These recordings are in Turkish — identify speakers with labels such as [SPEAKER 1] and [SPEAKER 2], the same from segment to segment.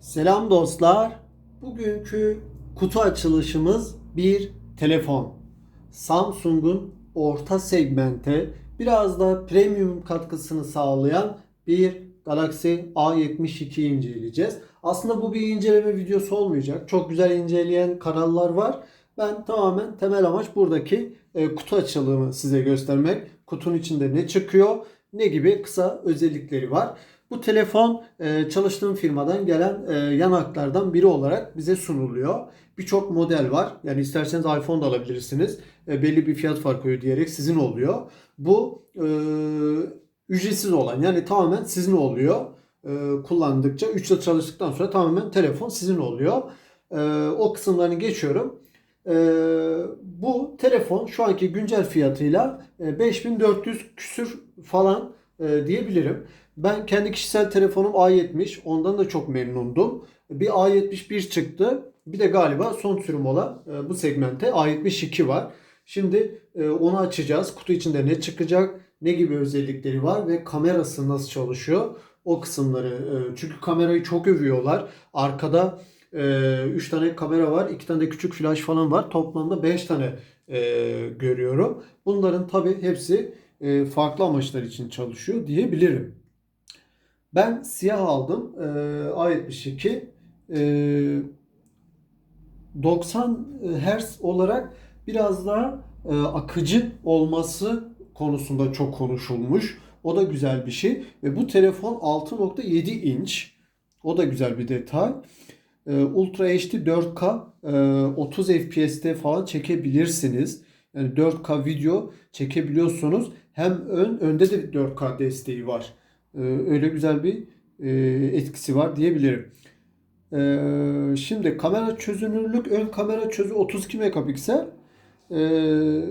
[SPEAKER 1] Selam dostlar. Bugünkü kutu açılışımız bir telefon. Samsung'un orta segmente biraz da premium katkısını sağlayan bir Galaxy A72 inceleyeceğiz. Aslında bu bir inceleme videosu olmayacak. Çok güzel inceleyen kanallar var. Ben tamamen temel amaç buradaki e, kutu açılımı size göstermek. Kutunun içinde ne çıkıyor, ne gibi kısa özellikleri var. Bu telefon e, çalıştığım firmadan gelen e, yanaklardan biri olarak bize sunuluyor. Birçok model var. Yani isterseniz iPhone da alabilirsiniz. E, belli bir fiyat farkı ödeyerek sizin oluyor. Bu ücretsiz olan yani tamamen sizin oluyor. Kullandıkça 3 yıl çalıştıktan sonra tamamen telefon sizin oluyor. O kısımlarını geçiyorum. Bu telefon şu anki güncel fiyatıyla e, 5400 küsür falan diyebilirim. Ben kendi kişisel telefonum A70. Ondan da çok memnundum. Bir A71 çıktı. Bir de galiba son sürüm olan e, bu segmente A72 var. Şimdi e, onu açacağız. Kutu içinde ne çıkacak? Ne gibi özellikleri var ve kamerası nasıl çalışıyor? O kısımları. e, Çünkü kamerayı çok övüyorlar. Arkada 3 tane kamera var. 2 tane de küçük flash falan var. Toplamda 5 tane görüyorum. Bunların tabi hepsi farklı amaçlar için çalışıyor diyebilirim. Ben siyah aldım. Ee, A72. Ee, 90 Hz olarak biraz daha e, akıcı olması konusunda çok konuşulmuş. O da güzel bir şey. Ve bu telefon 6.7 inç. O da güzel bir detay. Ee, Ultra HD 4K e, 30 FPS'te falan çekebilirsiniz. Yani 4K video çekebiliyorsunuz. Hem ön önde de 4K desteği var. Ee, öyle güzel bir e, etkisi var diyebilirim. Ee, şimdi kamera çözünürlük ön kamera çözü 32 megapiksel. Ee,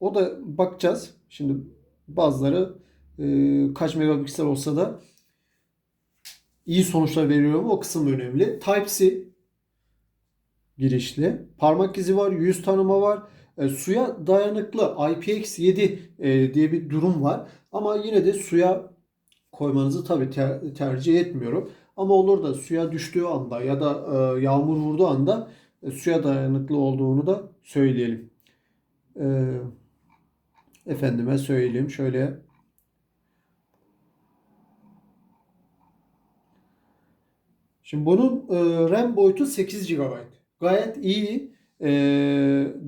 [SPEAKER 1] o da bakacağız. Şimdi bazıları e, kaç megapiksel olsa da iyi sonuçlar veriyor mu o kısım önemli. Type-C girişli. Parmak izi var, yüz tanıma var. E, suya dayanıklı IPX7 e, diye bir durum var. Ama yine de suya koymanızı tabii ter- tercih etmiyorum. Ama olur da suya düştüğü anda ya da e, yağmur vurduğu anda e, suya dayanıklı olduğunu da söyleyelim. E, efendime söyleyeyim şöyle. Şimdi bunun e, RAM boyutu 8 GB. Gayet iyi. E,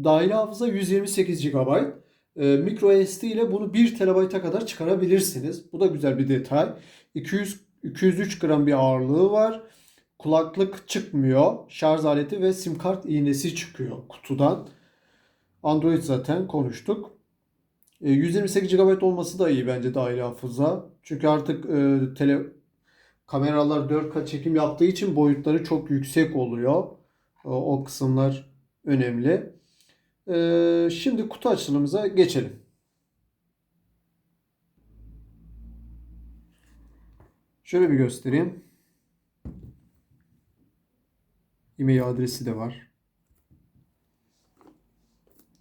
[SPEAKER 1] dahil hafıza 128 GB. E, micro SD ile bunu 1 TB'a kadar çıkarabilirsiniz. Bu da güzel bir detay. 200 203 gram bir ağırlığı var. Kulaklık çıkmıyor. Şarj aleti ve sim kart iğnesi çıkıyor kutudan. Android zaten konuştuk. E, 128 GB olması da iyi bence dahil hafıza. Çünkü artık e, tele kameralar 4K çekim yaptığı için boyutları çok yüksek oluyor. E, o kısımlar önemli. Ee, şimdi kutu açılımıza geçelim. Şöyle bir göstereyim. E-mail adresi de var.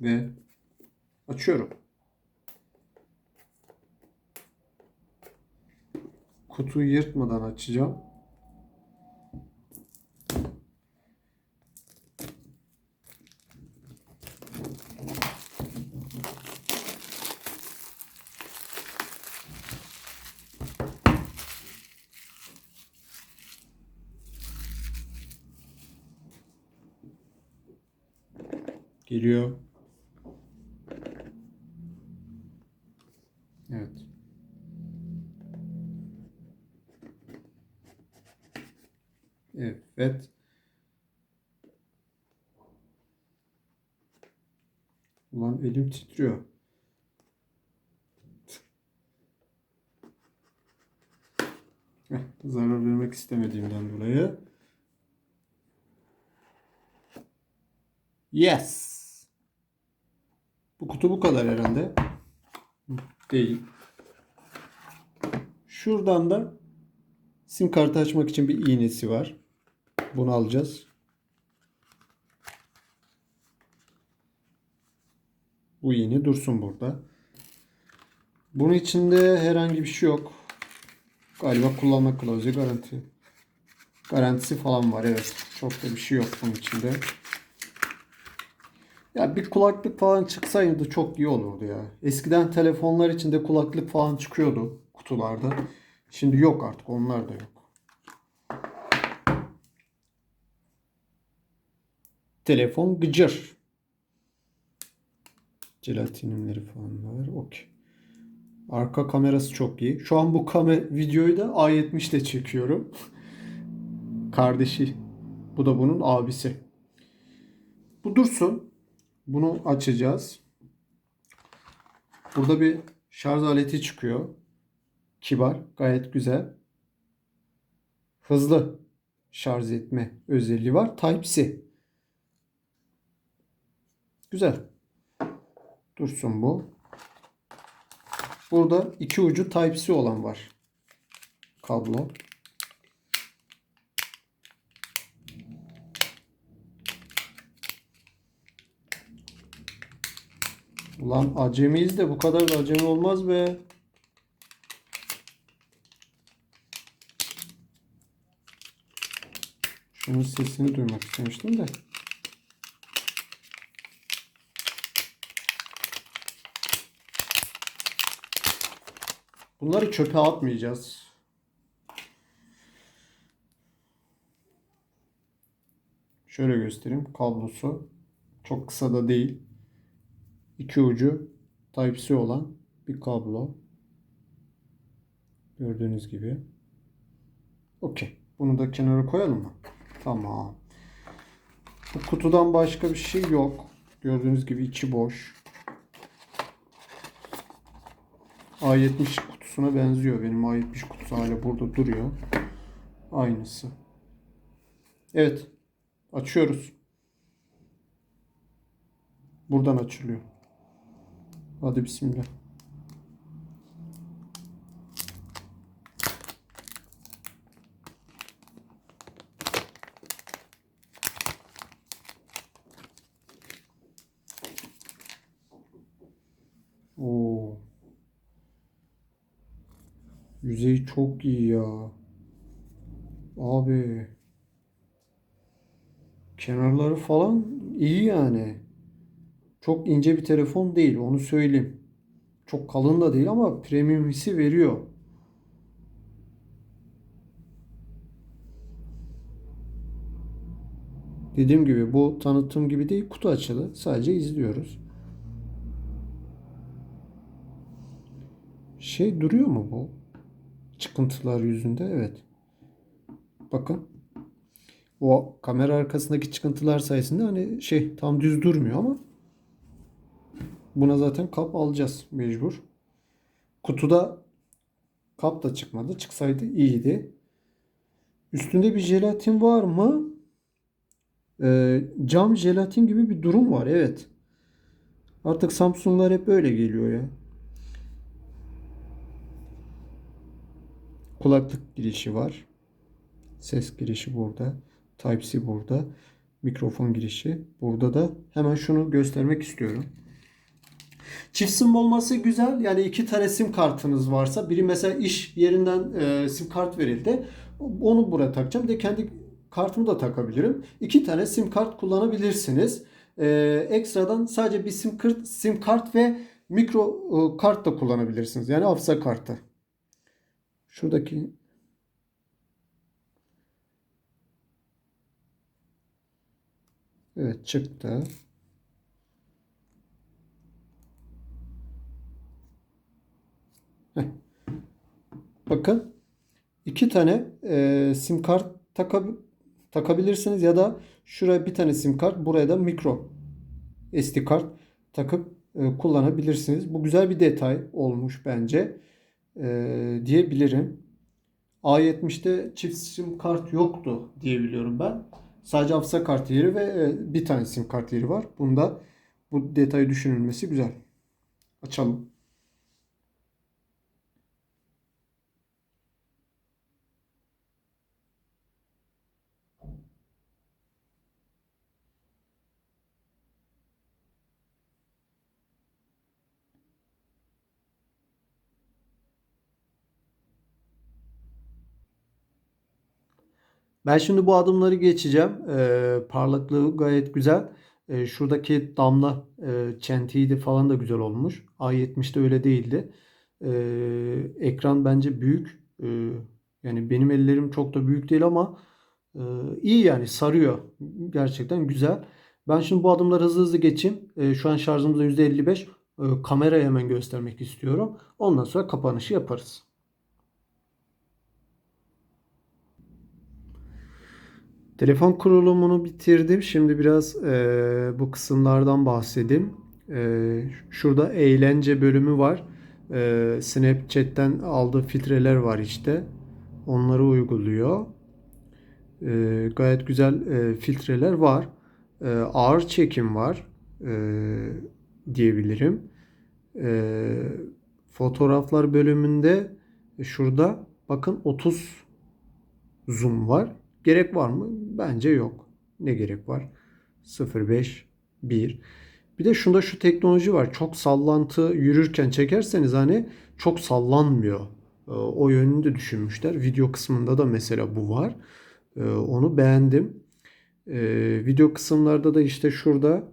[SPEAKER 1] Ve açıyorum. Kutuyu yırtmadan açacağım. Geliyor. Evet. Evet. Ulan elim titriyor. Zarar vermek istemediğimden dolayı. Yes. Kutu bu kadar herhalde. Değil. Şuradan da sim kartı açmak için bir iğnesi var. Bunu alacağız. Bu iğne dursun burada. Bunun içinde herhangi bir şey yok. Galiba kullanma kılavuzu garanti Garantisi falan var evet. Çok da bir şey yok bunun içinde. Ya bir kulaklık falan çıksaydı çok iyi olurdu ya. Eskiden telefonlar içinde kulaklık falan çıkıyordu kutularda. Şimdi yok artık onlar da yok. Telefon gıcır. Jelatinimleri falan var. Okey. Arka kamerası çok iyi. Şu an bu kame videoyu da A70 ile çekiyorum. Kardeşi. Bu da bunun abisi. Bu dursun. Bunu açacağız. Burada bir şarj aleti çıkıyor. Kibar, gayet güzel. Hızlı şarj etme özelliği var. Type-C. Güzel. Dursun bu. Burada iki ucu Type-C olan var. Kablo. Ulan acemiyiz de bu kadar da acemi olmaz be. Şunun sesini duymak istemiştim de. Bunları çöpe atmayacağız. Şöyle göstereyim. Kablosu çok kısa da değil. İki ucu Type-C olan bir kablo. Gördüğünüz gibi. Okey. Bunu da kenara koyalım mı? Tamam. Bu kutudan başka bir şey yok. Gördüğünüz gibi içi boş. A70 kutusuna benziyor. Benim A70 kutusu hala burada duruyor. Aynısı. Evet. Açıyoruz. Buradan açılıyor. Hadi bismillah. Oo. Yüzeyi çok iyi ya. Abi. Kenarları falan iyi yani. Çok ince bir telefon değil onu söyleyeyim. Çok kalın da değil ama premium hissi veriyor. Dediğim gibi bu tanıtım gibi değil kutu açılı. Sadece izliyoruz. Şey duruyor mu bu? Çıkıntılar yüzünde evet. Bakın. O kamera arkasındaki çıkıntılar sayesinde hani şey tam düz durmuyor ama buna zaten kap alacağız mecbur. Kutuda kap da çıkmadı. Çıksaydı iyiydi. Üstünde bir jelatin var mı? Ee, cam jelatin gibi bir durum var. Evet. Artık Samsung'lar hep öyle geliyor ya. Kulaklık girişi var. Ses girişi burada. Type-C burada. Mikrofon girişi. Burada da hemen şunu göstermek istiyorum. Çift sim olması güzel. Yani iki tane sim kartınız varsa biri mesela iş yerinden e, sim kart verildi. Onu buraya takacağım. Bir de kendi kartımı da takabilirim. İki tane sim kart kullanabilirsiniz. E, ekstradan sadece bir sim kart, sim kart ve mikro e, kart da kullanabilirsiniz. Yani hafıza kartı. Şuradaki Evet çıktı. Bakın iki tane e, sim kart taka, takabilirsiniz ya da şuraya bir tane sim kart buraya da mikro SD kart takıp e, kullanabilirsiniz. Bu güzel bir detay olmuş bence e, diyebilirim. A70'te çift sim kart yoktu diyebiliyorum ben. Sadece hafıza kartı yeri ve e, bir tane sim kart yeri var. Bunda bu detayı düşünülmesi güzel. Açalım. Ben şimdi bu adımları geçeceğim. Ee, parlaklığı gayet güzel. Ee, şuradaki damla e, çentiydi falan da güzel olmuş. A70'de öyle değildi. Ee, ekran bence büyük. Ee, yani benim ellerim çok da büyük değil ama e, iyi yani sarıyor. Gerçekten güzel. Ben şimdi bu adımları hızlı hızlı geçeyim. Ee, şu an şarjımız da %55. Ee, kamerayı hemen göstermek istiyorum. Ondan sonra kapanışı yaparız. Telefon kurulumunu bitirdim. Şimdi biraz e, bu kısımlardan bahsedeyim. E, şurada eğlence bölümü var. E, Snapchat'ten aldığı filtreler var işte. Onları uyguluyor. E, gayet güzel e, filtreler var. E, ağır çekim var e, diyebilirim. E, fotoğraflar bölümünde şurada bakın 30 zoom var. Gerek var mı? Bence yok. Ne gerek var? 0.5 1. Bir de şunda şu teknoloji var. Çok sallantı yürürken çekerseniz hani çok sallanmıyor. Ee, O yönünü de düşünmüşler. Video kısmında da mesela bu var. Ee, Onu beğendim. Ee, Video kısımlarda da işte şurada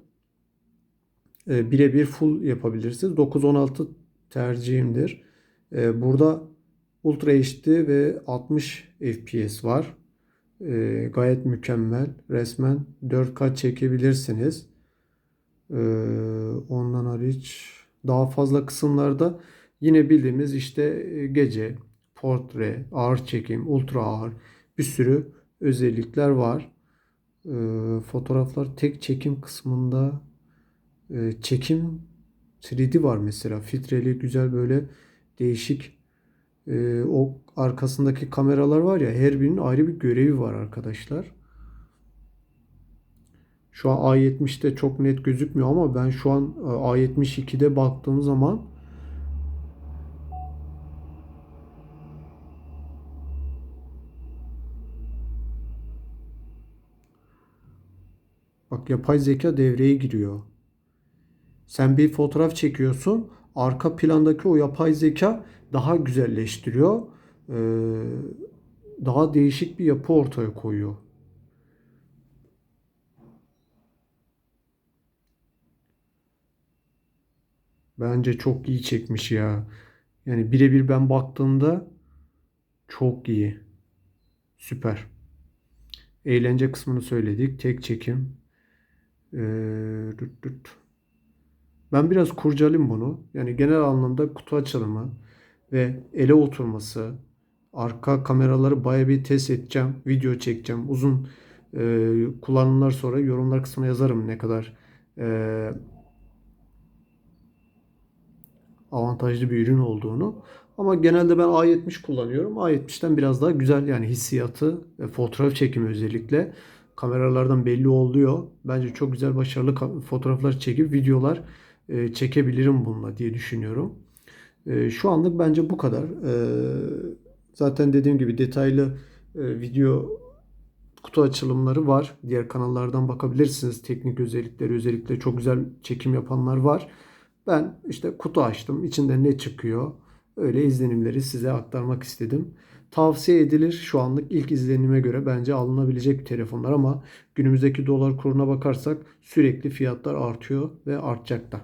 [SPEAKER 1] e, birebir full yapabilirsiniz. 916 tercihimdir. Burada Ultra HD ve 60 FPS var. Ee, gayet mükemmel. Resmen 4K çekebilirsiniz. Ee, ondan hariç daha fazla kısımlarda yine bildiğimiz işte e, gece, portre, ağır çekim, ultra ağır bir sürü özellikler var. Ee, fotoğraflar tek çekim kısmında e, çekim 3D var mesela. Filtreli güzel böyle değişik e, o arkasındaki kameralar var ya her birinin ayrı bir görevi var arkadaşlar. Şu an A70'te çok net gözükmüyor ama ben şu an e, A72'de baktığım zaman bak yapay zeka devreye giriyor. Sen bir fotoğraf çekiyorsun. Arka plandaki o yapay zeka daha güzelleştiriyor. Ee, daha değişik bir yapı ortaya koyuyor. Bence çok iyi çekmiş ya. Yani birebir ben baktığımda çok iyi. Süper. Eğlence kısmını söyledik. Tek çekim. Ee, düt düt. Ben biraz kurcalayayım bunu. Yani genel anlamda kutu açılımı ve ele oturması, arka kameraları baya bir test edeceğim, video çekeceğim. Uzun e, kullanımlar sonra yorumlar kısmına yazarım ne kadar e, avantajlı bir ürün olduğunu. Ama genelde ben A70 kullanıyorum. A70'ten biraz daha güzel yani hissiyatı, ve fotoğraf çekimi özellikle kameralardan belli oluyor. Bence çok güzel başarılı fotoğraflar çekip videolar e, çekebilirim bununla diye düşünüyorum. E, şu anlık bence bu kadar. E, zaten dediğim gibi detaylı video kutu açılımları var. Diğer kanallardan bakabilirsiniz. Teknik özellikleri özellikle çok güzel çekim yapanlar var. Ben işte kutu açtım. İçinde ne çıkıyor? Öyle izlenimleri size aktarmak istedim. Tavsiye edilir. Şu anlık ilk izlenime göre bence alınabilecek telefonlar ama günümüzdeki dolar kuruna bakarsak sürekli fiyatlar artıyor ve artacak da.